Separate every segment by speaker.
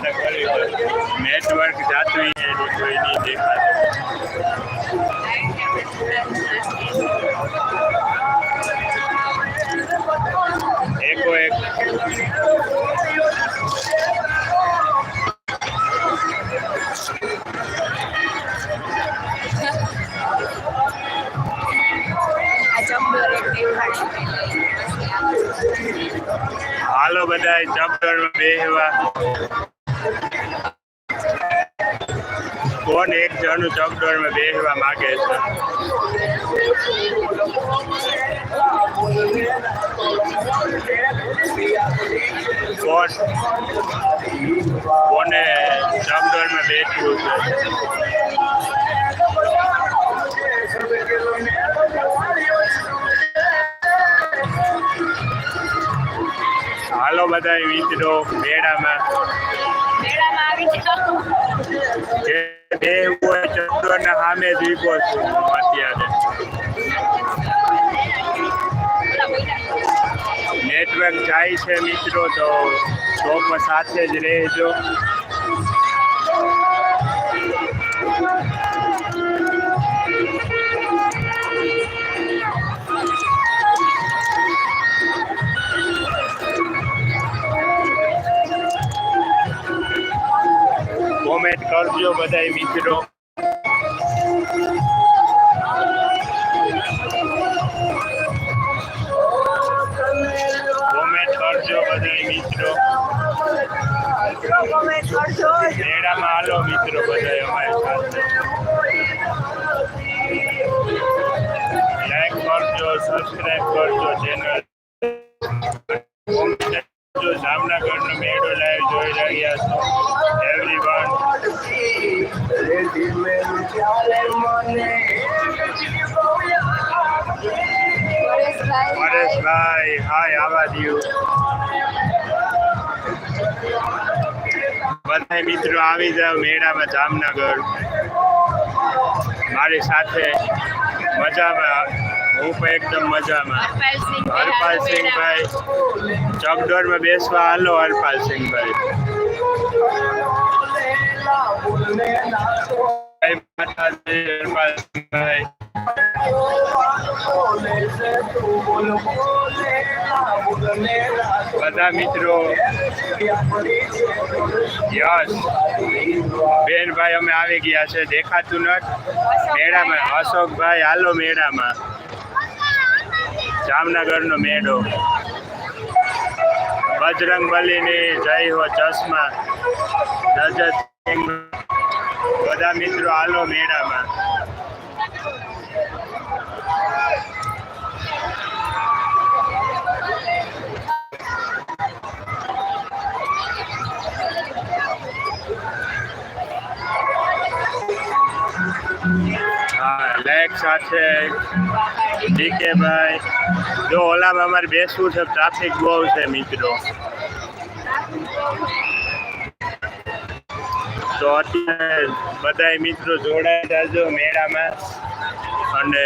Speaker 1: હોય કર્યું. નેટવર્ક જાતું એની કોઈ નહીં દેખાતું એકો એક. હાલો બધા ચપટરમાં બેહવા. કોણ એક જણું માં બેસવા માગે છે? કોણ? કોને માં બેઠવું છે? હાલો બધા મિત્રો મેળામાં. ચપટરના સામે જ છું અત્યારે. નેટવર્ક જાય છે મિત્રો તો શોપમાં સાથે જ રહેજો. કોમેન્ટ કરજો બધા મિત્રો. કોમેન્ટ કરજો બધા
Speaker 2: કરજો
Speaker 1: સબસ્ક્રાઇબ કરજો ચેનલ જામનગરનો મેળો લાઈવ જોઈ રહ્યા છો. એવરીવન
Speaker 2: પરેશભાઈ
Speaker 1: હાય, આવા દ્યું. બધા મિત્રો આવી જાવ મેળામાં જામનગર. મારી સાથે મજામાં, હું પણ એકદમ મજામાં.
Speaker 2: હરપાલ
Speaker 1: હરપાલસિંહભાઈ ચોકડોરમાં બેસવા હાલો હરપાલસિંહભાઈ સિંહભાઈ હરપાલસિંહભાઈ બધા મિત્રો યસ બેનભાઈ અમે આવી ગયા છે, દેખાતું નથી. મેળામાં, અશોકભાઈ, હાલો મેળામાં. જામનગરનો મેળો. બજરંગ બલીની જય હો ચશ્મા. રજત બધા મિત્રો, હાલો મેળામાં. લેક સાથે ડીકે ભાઈ. જો ઓલામાં અમારે બેસવું છે ટ્રાફિક બહુ છે મિત્રો. તો અત્યારે બધા મિત્રો જોડાઈ જાજો મેળામાં. અને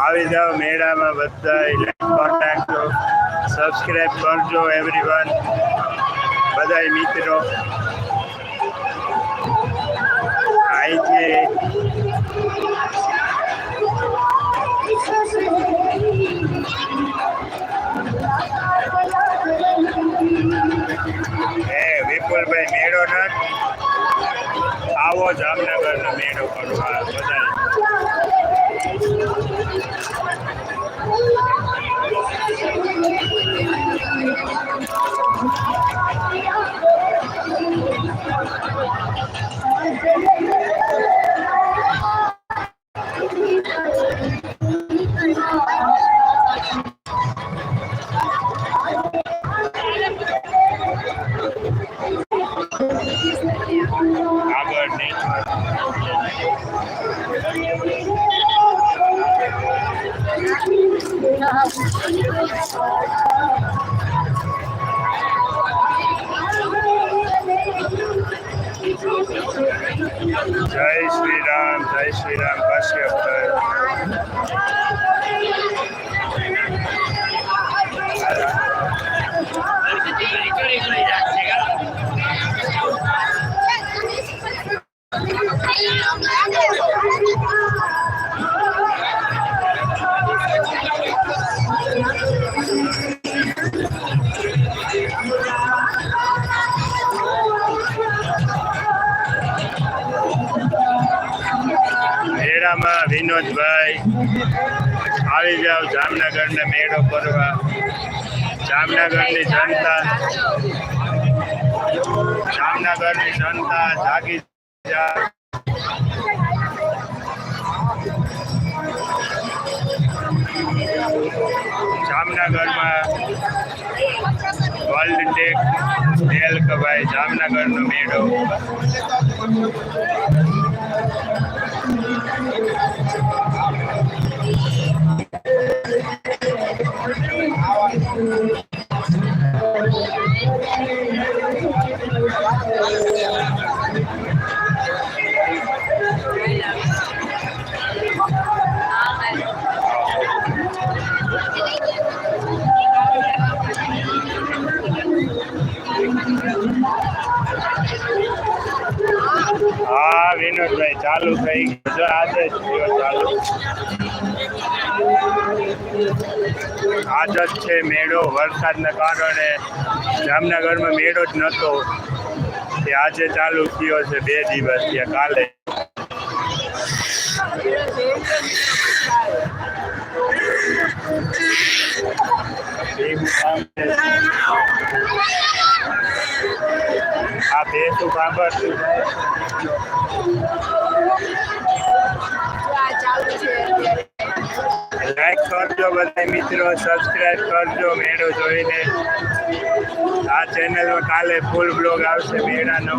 Speaker 1: આવી જાઓ મેળામાં બધા કોન્ટેક્ટ સબસ્ક્રાઈબ કરજો એવરીવન બધા મિત્રો. આજે વિપુલભાઈ મેળો ન આવો જામનગરનો મેળો કરવા બધા રામ જય શ્રી રામ કશ્યપ મેળામાં વિનોદભાઈ આવી જાવ જામનગરને મેળો કરવા જામનગરની જનતા જામનગરની જનતા જાગી જામનગરમાં વર્લ્ડ ટેક તેલ કવાય જામનગરનો મેળો. ચાલુ થઈ ગયું જો આજે જ થયો ચાલુ આજ જ છે મેળો વરસાદના કારણે. જામનગરમાં મેળો જ નહોતો તે આજે ચાલુ થયો છે બે દિવસ ત્યાં કાલે. આ બે શું સાંભળતું. લાઈક કરજો બધા મિત્રો સબસ્ક્રાઇબ કરજો મેળો જોઈને આ ચેનલમાં કાલે ફૂલ બ્લોગ આવશે મેળાનો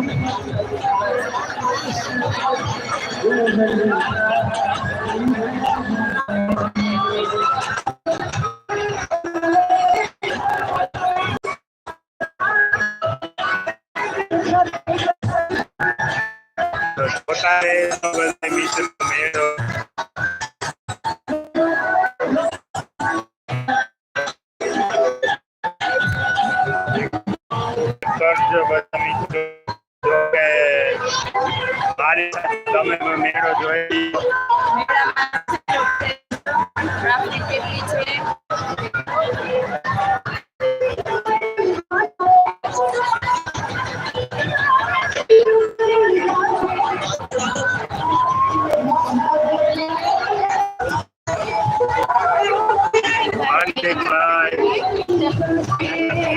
Speaker 1: તો જોતા રહેજો બધા મિત્રો. મારી સાથે તમે પણ મેળો જોઈ.
Speaker 2: ટ્રાફિક કેટલી છે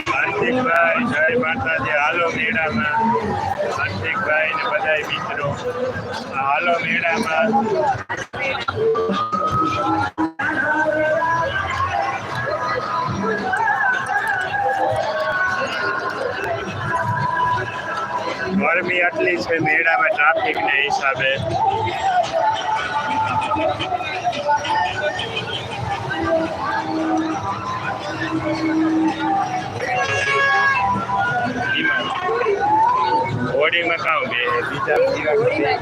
Speaker 1: હાર્દિકભાઈ. હાલો મેળામાં ગરમી આટલી છે મેળામાં ટ્રાફિક ને હિસાબે. boarding Makaombe, vita know. kule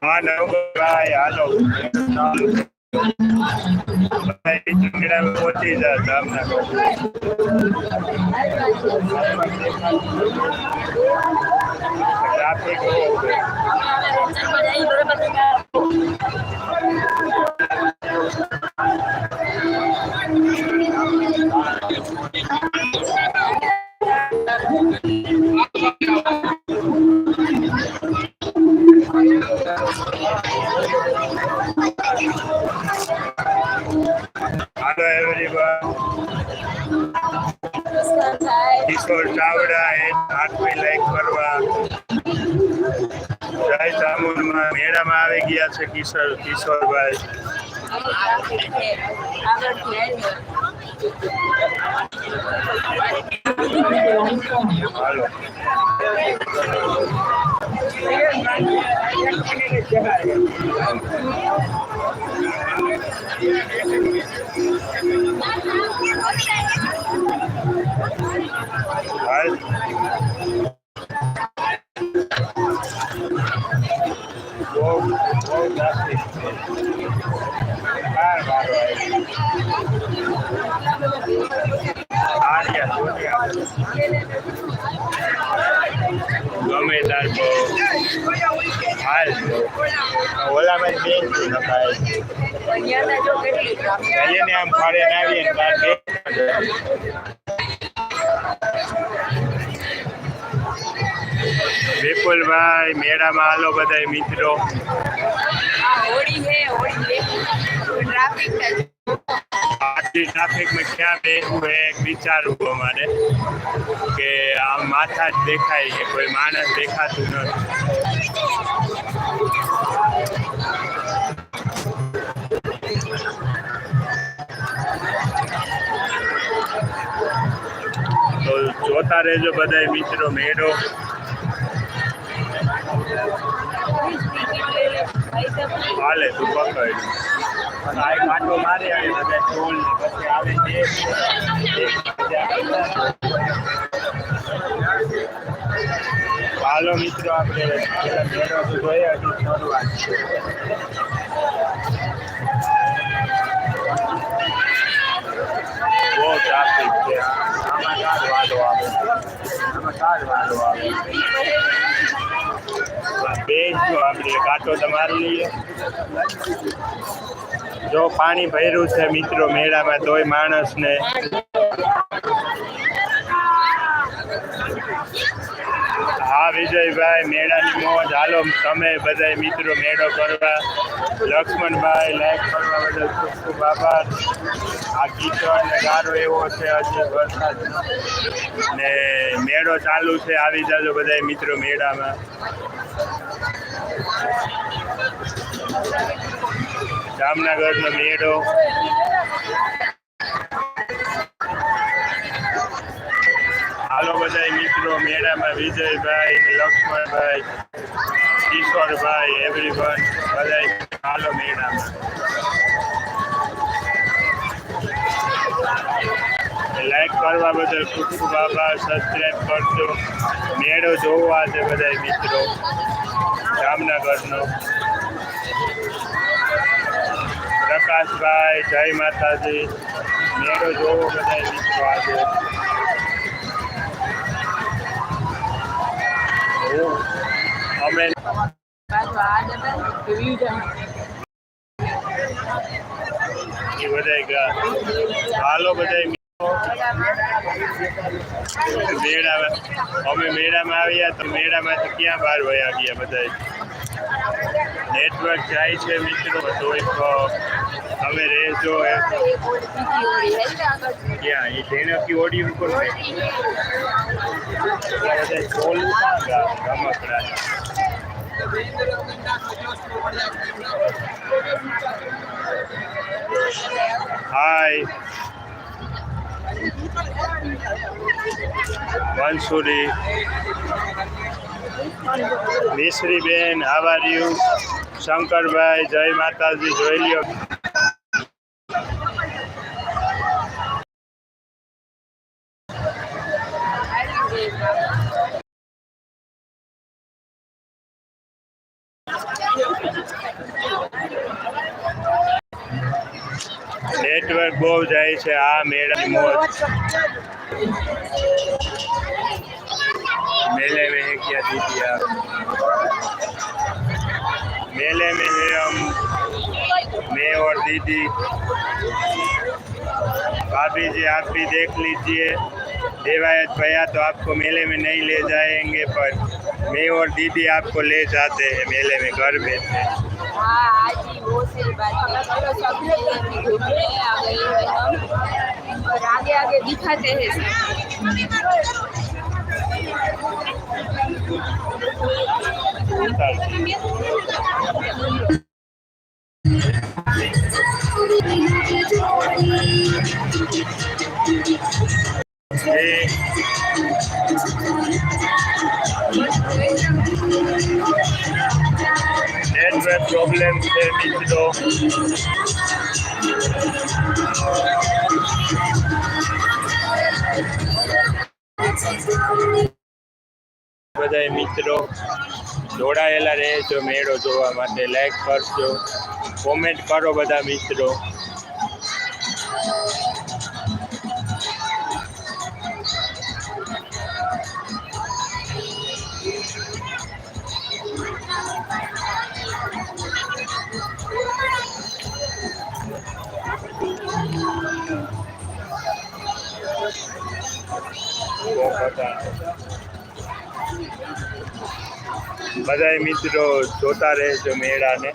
Speaker 1: Ano ba ay ano? પહોંચી જા જામનગર ટ્રાફિક બહુ છે હાલો કિશોર ચાવડા એ આઠમી લાઈક કરવા જય ચામુંડ મેળામાં આવી ગયા છે કિશોર કિશોરભાઈ
Speaker 2: ટ્રાફિક છે આગળથી
Speaker 1: વિપુલભાઈ, મેળામાં હાલો બધા મિત્રો.
Speaker 2: આ
Speaker 1: આટલી ટ્રાફિકમાં ક્યાં બેસવું એ વિચારવું અમારે, કે આમ માથા જ દેખાય કોઈ માણસ દેખાતું નથી. તો જોતા રહેજો બધા મિત્રો, મેળો. હાલે, તું પકડ. અને આ આંટો મારી આવે બધા ને પછી આવે તે હાલો મિત્રો, આપણે મેળો જોઈએ શરૂઆત ટ્રાફિક છે આમાં કાં જ વાંધો આવે લઈએ જો પાણી ભર્યું છે મિત્રો મેળામાં, તોય માણસને હા વિજયભાઈ મેળાની મોજ. હાલો, તમે બધા મિત્રો મેળો કરવા લક્ષ્મણભાઈ લાઈક કરવા બદલ ખૂબ ખૂબ આભાર. આ ગીતો અને ગારો એવો છે, હજી વરસાદ ને મેળો ચાલુ છે, આવી જાજો બધા મિત્રો મેળામાં. જામનગરનો મેળો. હાલો બધા મિત્રો મેળામાં વિજયભાઈ લક્ષ્મણભાઈ કિશોરભાઈ એવરીવન બધા હાલો મેળામાં લાઈક કરવા બદલ ખૂબ ખૂબ આભાર સબસ્ક્રાઈબ કરજો, મેળો જોવા છે બધા મિત્રો, જામનગરનો. પ્રકાશભાઈ, જય માતાજી, મેળો જોવો બધા મિત્રો આજે. હું- અમે
Speaker 2: પાછો આ ડબલ રિવ્યુ જમ
Speaker 1: એ બધા ગયા. હાલો બધા મેળામાં અમે મેળામાં આવ્યા તો મેળામાંથી ક્યાં બહાર વયા ગયા બધા નેટવર્ક જાય છે મિત્રો તોય તો તમે રહેજો એ
Speaker 2: એક હોળી બીજી હોળી હે ને આગળ
Speaker 1: ક્યાં એ ધેણકી ઓડી ઉપર છે.
Speaker 2: હોળી
Speaker 1: ત્યાં બધા ટોલ ક્યાં ગયા? રમકડા હાય વંશુરી મિશ્રી બેન હાવ યુ શંકરભાઈ, જય માતાજી, જોઈ લ્યો. નેટવર્ક બહુ જાય છે આ મેળાની મોજ दीदी आप मेले में है हम मैं और दीदी। भाभी जी, आप भी देख लीजिए। देवायत भैया तो आपको मेले में नहीं ले जाएँगे, पर मैं और दीदी आपको ले जाते हैं, मेले में घर में से
Speaker 2: हाँ आज ही। सब।
Speaker 1: ઉતારશે એ નેટવર્ક પ્રોબ્લેમ છે મિત્રો બધાય મિત્રો જોડાયેલા રહેજો મેળો જોવા માટે. લાઈક કરજો. કોમેન્ટ કરો બધા મિત્રો. બધાય મિત્રો જોતા રહેજો મેળાને.